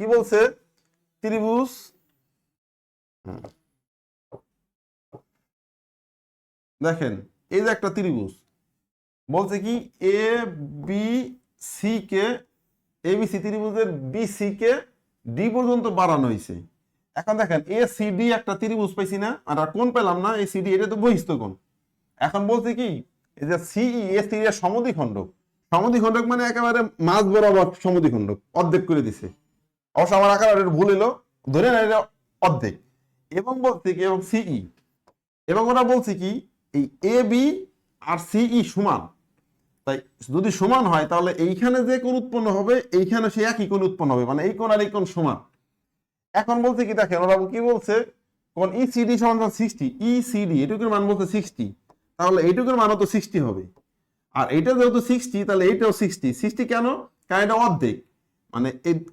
কি বলছে? ত্রিভুজ। দেখেন এই যে একটা ত্রিভুজ বলছে কি এ বি সি কে এ বি সি ত্রিভুজের বি সি কে ডি পর্যন্ত বাড়ানো হয়েছে। এখন দেখেন এ সি ডি একটা ত্রিভুজ পাইছি না আর কোন পেলাম না এই সি ডি এটা তো বহিস্থ কোণ। এখন বলছে কি এই যে সিই এ সি এর সমদ্বিখণ্ডক। সমদ্বিখণ্ডক মানে একেবারে মাঝ বরাবর সমদ্বিখণ্ডক অর্ধেক করে দিছে। অবশ্য আমার আকার ভুল এলো ধরে না এটা অর্ধেক। এবং বলছে কি, এবং সিই এবং ওরা বলছে কি, এই এ বি আর সিই সমান। তাই যদি সমান হয়, তাহলে এইখানে যে কোণ উৎপন্ন হবে, এইখানে সে একই কোণ উৎপন্ন হবে। মানে এই কোণ আর এই কোণ সমান। এখন বলছে কি, দেখেন, ওরা কি বলছে কোন ইসিডি সমান সিক্সটি ইসিডি এটুকুর মান বলছে সিক্সটি তাহলে এইটুকুর মানও তো সিক্সটি হবে। আর এটা যেহেতু সিক্সটি তাহলে এইটাও সিক্সটি সিক্সটি কেন? কারণ এটা অর্ধেক। মানে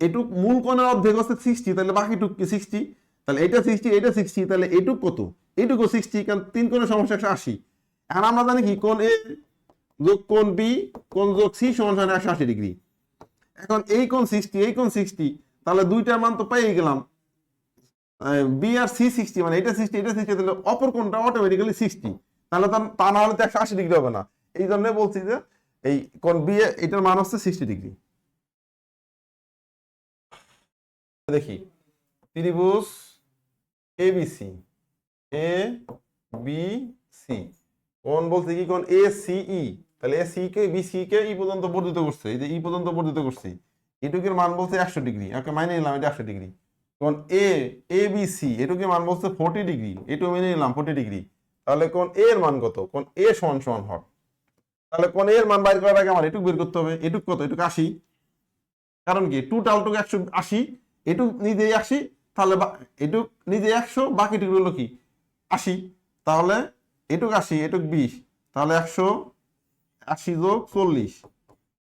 এটুক মূল কোণের অর্ধেক হচ্ছে সিক্সটি তাহলে বাকিটুক কি সিক্সটি তাহলে এটা সিক্সটি এটা সিক্সটি তাহলে এইটুক কত? এইটুকু সিক্সটি কারণ তিন কোণের সমস্যা একশো আশি। এখন আমরা জানি কি কোন এ যোগ কোন বি কোন যোগ সি সমান সমান একশো আশি ডিগ্রি। এখন এই কোন সিক্সটি এই কোন সিক্সটি তাহলে দুইটার মান তো পেয়ে গেলাম। বি আর সি সিক্সটি মানে এটা সিক্সটি এটা সিক্সটি তাহলে অপর কোনটা অটোমেটিক্যালি সিক্সটি তাহলে তো তা না হলে তো একশো আশি ডিগ্রি হবে না। এই জন্য বলছি যে এই কোন বি এটার মান হচ্ছে সিক্সটি ডিগ্রি। দেখি। ত্রিভুজ A B C A B C কোন বলছে কি কোন? এ সি ই তাহলে এ সি কে বি সি কে ই পর্যন্ত বর্ধিত করছে। এই যে ই পর্যন্ত বর্ধিত করছে, এটুকের মান বলছে একশো ডিগ্রি। ওকে মাইনে নিলাম, এটা একশো ডিগ্রি। কোন এ এ বি সি এটুকের মান বলছে ফোর্টি ডিগ্রি। এটু মেনে নিলাম ফোর্টি ডিগ্রি। তাহলে কোন এর মান কত? কোন এ সমান সমান হর। তাহলে কোন এর মান বাইর করার আগে আমার এটুক বের করতে হবে। এটুক কত? এটুক আশি। কারণ কি? টু টালটুক একশো আশি। এটুক নিজেই আশি তাহলে এটুক নিজে একশো, বাকিটুক হলো কি? আশি। তাহলে এটুক আশি, এটুক বিশ। তাহলে একশো আশি যোগ চল্লিশ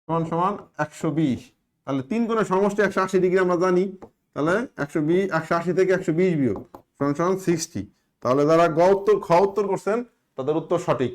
সমান সমান একশো বিশ। তাহলে তিন কোণের সমষ্টি একশো আশি ডিগ্রি আমরা জানি। তাহলে একশো বিশ একশো আশি থেকে একশো বিশ বিয়োগ, সমান সমান সিক্সটি তাহলে যারা গ উত্তর খ উত্তর করছেন, তাদের উত্তর সঠিক।